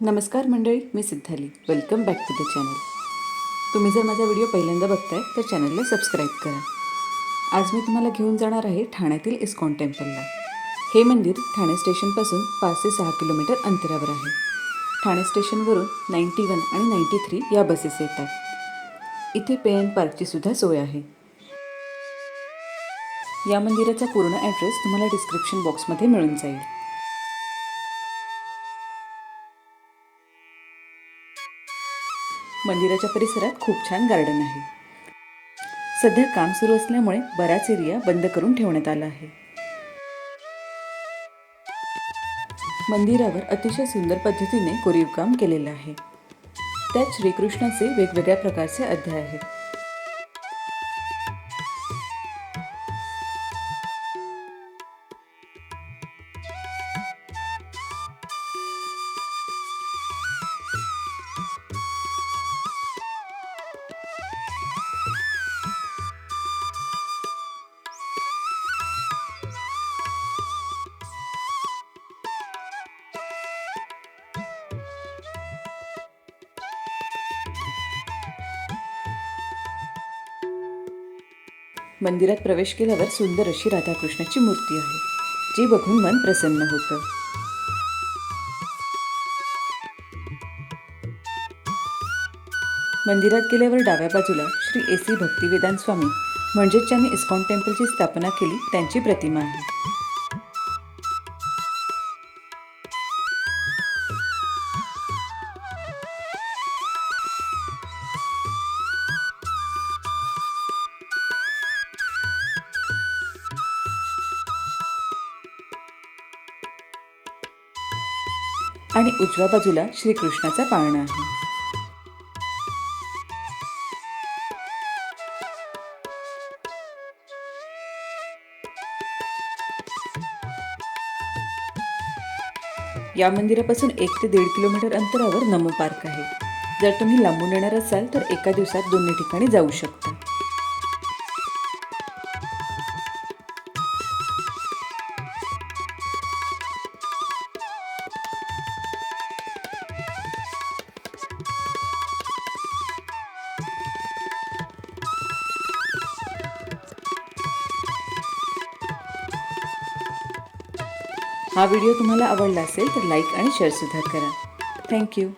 नमस्कार मंडळी मी Siddhali. Welcome back to the channel तुम्ही जर माझा व्हिडिओ पहिल्यांदा बघताय तर चॅनलला सबस्क्राईब करा. आज मी तुम्हाला घेऊन जाणार आहे ठाण्यातील इस्कॉन टेम्पलला. हे मंदिर ठाणे स्टेशनपासून पाच ते सहा किलोमीटर अंतरावर आहे. ठाणे स्टेशनवरून नाईन्टी वन आणि नाईन्टी थ्री या बसेस येतात. इथे पे अँड पार्कची सुद्धा सोय आहे. या मंदिराचा पूर्ण ॲड्रेस तुम्हाला डिस्क्रिप्शन बॉक्समध्ये मिळून जाईल. मंदिराच्या परिसरात खूप छान गार्डन आहे. सध्या काम सुरू असल्यामुळे बराच एरिया बंद करून ठेवण्यात आला आहे. मंदिरावर अतिशय सुंदर पद्धतीने कोरीव काम केलेलं आहे. त्यात श्रीकृष्णाचे वेगवेगळ्या प्रकारचे अध्याय आहेत. मंदिरात प्रवेश केल्यावर सुंदर अशी राधाकृष्णाची मूर्ती आहे जी बघून मन प्रसन्न होतं. मंदिरात गेल्यावर डाव्या बाजूला श्री ए सी भक्तिवेदांत स्वामी म्हणजेच ज्यांनी इस्कॉन टेम्पलची स्थापना केली त्यांची प्रतिमा आहे. आणि उजव्या बाजूला श्रीकृष्णाचा पाळणा आहे. या मंदिरापासून एक ते दीड किलोमीटर अंतरावर नमो पार्क आहे. जर तुम्ही लांबून येणार असाल तर एका दिवसात दोन्ही ठिकाणी जाऊ शकता. हा व्हिडिओ तुम्हाला आवडला असेल तर लाईक आणि शेअरसुद्धा करा. थँक्यू